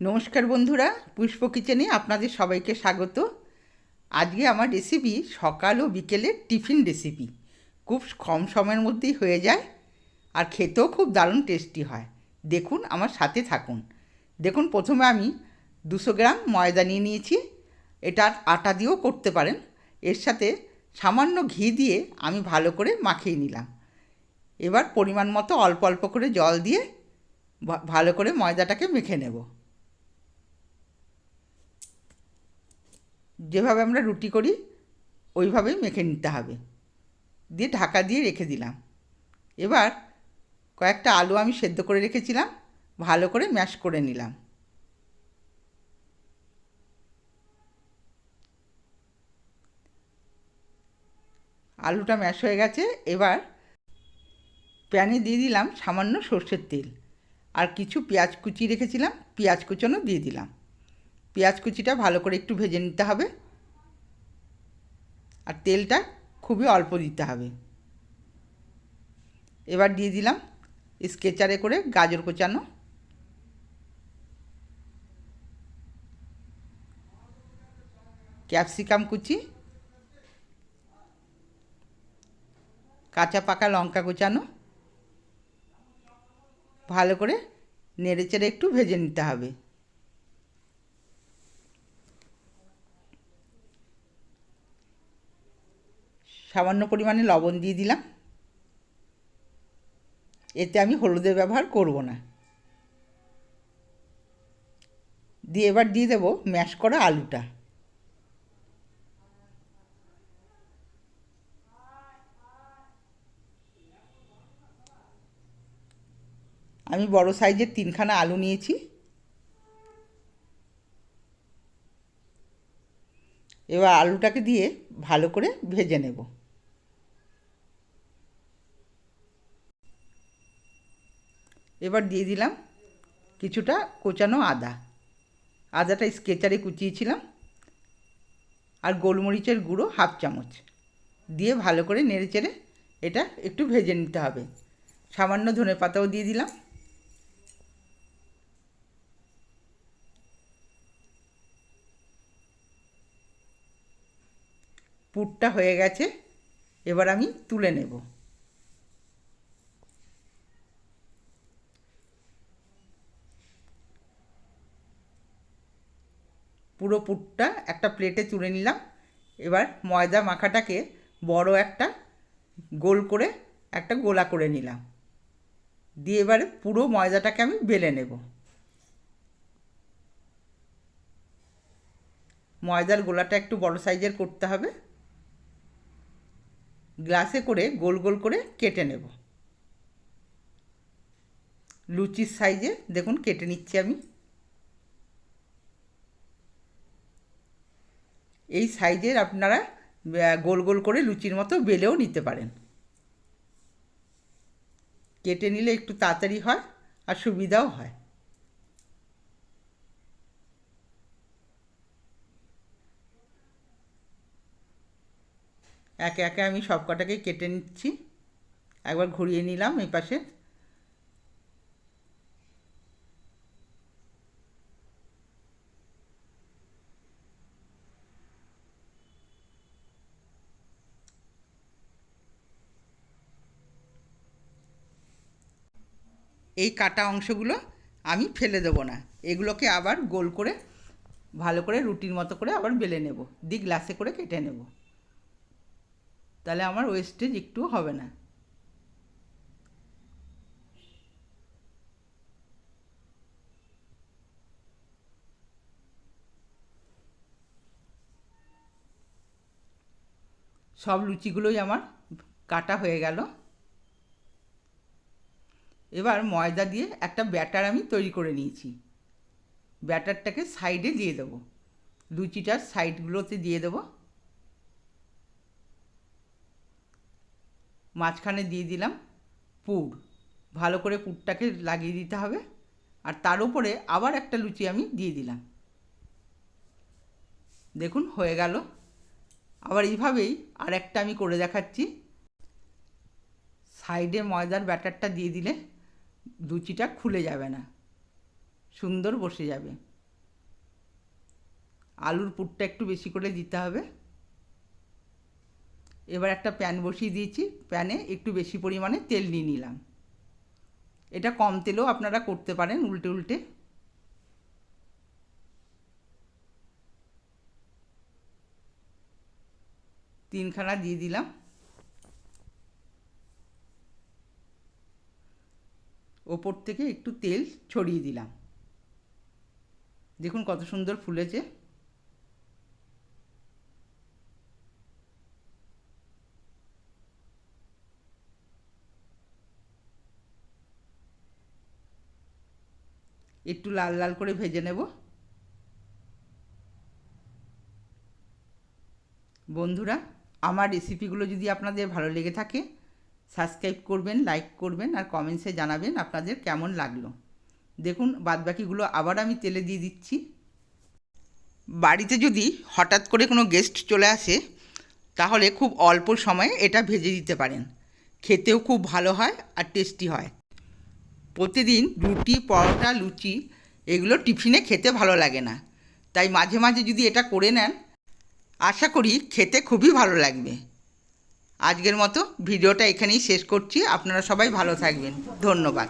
নমস্কার বন্ধুরা, পুষ্প কিচেনে আপনাদের সবাইকে স্বাগত। আজকে আমার রেসিপি সকাল ও বিকেলের টিফিন রেসিপি খুব কম সময়ের মধ্যেই হয়ে যায় আর খেতেও খুব দারুণ টেস্টি হয়। দেখুন, আমার সাথে থাকুন। দেখুন, প্রথমে আমি দুশো গ্রাম ময়দা নিয়ে নিয়েছি। এটা আটা দিয়েও করতে পারেন। এর সাথে সামান্য ঘি দিয়ে আমি ভালো করে মাখিয়ে নিলাম। এবার পরিমাণ মতো অল্প অল্প করে জল দিয়ে ভালো করে ময়দাটাকে মেখে নেব। যেভাবে আমরা রুটি করি, ওইভাবেই মেখে নিতে হবে। দিয়ে ঢাকা দিয়ে রেখে দিলাম। এবার কয়েকটা আলু আমি সেদ্ধ করে রেখেছিলাম, ভালো করে ম্যাশ করে নিলাম। আলুটা ম্যাশ হয়ে গেছে, এবার প্যানে দিয়ে দিলাম সামান্য সর্ষের তেল। আর কিছু পেঁয়াজ কুচি রেখেছিলাম, পেঁয়াজ কুচনো দিয়ে দিলাম। পেঁয়াজ কুচিটা ভালো করে একটু ভেজে নিতে হবে। আর তেলটা খুবই অল্প দিতে হবে। এবার দিয়ে দিলাম স্কেচারে করে গাজর কোচানো। ক্যাপসিকাম কুচি। কাঁচা পাকা লঙ্কা কুচানো। ভালো করে নেড়ে চেড়ে একটু ভেজে নিতে হবে। সামান্য পরিমাণে লবণ দিয়ে দিলাম। এতে আমি হলুদের ব্যবহার করব না। দিয়ে এবার দিয়ে দেবো ম্যাশ করা আলুটা। আমি বড় সাইজের তিনখানা আলু নিয়েছি। এবার আলুটাকে দিয়ে ভালো করে ভেজে নেব। এবার দিয়ে দিলাম কিছুটা কোচানো আদা। আদাটা স্কেচারে কুচিয়েছিলাম আর গোলমরিচের গুঁড়ো হাফ চামচ। দিয়ে ভালো করে নেড়ে চেড়ে এটা একটু ভেজে নিতে হবে। সামান্য ধনে পাতাও দিয়ে দিলাম। পুরটা হয়ে গেছে, এবার আমি তুলে নেব। পুরো পুরটা একটা প্লেটে তুলে নিলাম। এবার ময়দা মাখাটাকে বড় একটা গোল করে একটা গোলা করে নিলাম। দিয়ে এবারে পুরো ময়দাটাকে আমি বেলে নেব। ময়দার গোলাটা একটু বড় সাইজের করতে হবে। গ্লাসে করে গোল গোল করে কেটে নেব। লুচির সাইজে দেখুন কেটে নিচ্ছি আমি। এই সাইজের আপনারা গোল গোল করে লুচির মতো বেলেও নিতে পারেন। কেটে নিলে একটু তাড়াতাড়ি হয় আর সুবিধাও হয়। একে একে আমি সব কটাকে কেটে নিচ্ছি। একবার ঘুরিয়ে নিলাম এই পাশে এই কাটা অংশগুলো আমি ফেলে দেবো না। এগুলোকে আবার গোল করে, ভালো করে রুটির মতো করে আবার বেলে নেব। দি গ্লাসে করে কেটে নেব। তাহলে আমার ওয়েস্টেজ একটু হবে না। সব লুচিগুলোই আমার কাটা হয়ে গেল। এবার ময়দা দিয়ে একটা ব্যাটার আমি তৈরি করে নিয়েছি। ব্যাটারটাকে সাইডে দিয়ে দেবো। লুচিটার সাইডগুলোতে দিয়ে দেবো। মাঝখানে দিয়ে দিলাম পুর। ভালো করে পুরটাকে লাগিয়ে দিতে হবে। আর তার উপরে আবার একটা লুচি আমি দিয়ে দিলাম। দেখুন, হয়ে গেল। আবার এইভাবেই আর একটা আমি করে দেখাচ্ছি। সাইডে ময়দার ব্যাটারটা দিয়ে দিলে লুচিটা খুলে যাবে না। সুন্দর বসে যাবে। আলুর পুরটা একটু বেশি করে দিতে হবে। এবার একটা প্যান বসিয়ে দিয়েছি। প্যানে একটু বেশি পরিমাণে তেল নিয়ে নিলাম। এটা কম তেলেও আপনারা করতে পারেন উল্টে উল্টে। তিনখানা দিয়ে দিলাম। ওপর থেকে একটু তেল ছড়িয়ে দিলাম। দেখুন কত সুন্দর ফুলেছে। একটু লাল লাল করে ভেজে নেব। বন্ধুরা, আমার রেসিপিগুলো যদি আপনাদের ভালো লেগে থাকে সাবস্ক্রাইব করবেন, লাইক করবেন আর কমেন্টসে জানাবেন আপনাদের কেমন লাগল। দেখুন, বাদবাকিগুলো আবার আমি তেলে দিয়ে দিচ্ছি। বাড়িতে যদি হঠাৎ করে কোনো গেস্ট চলে আসে, তাহলে খুব অল্প সময়ে এটা ভেজে দিতে পারেন। খেতেও খুব ভালো হয় আর টেস্টি হয়। প্রতিদিন রুটি, পরোটা, লুচি এগুলো টিফিনে খেতে ভালো লাগে না। তাই মাঝে মাঝে যদি এটা করে নেন, আশা করি খেতে খুবই ভালো লাগবে। আজকের মতো ভিডিওটা এখানেই শেষ করছি। আপনারা সবাই ভালো থাকবেন। ধন্যবাদ।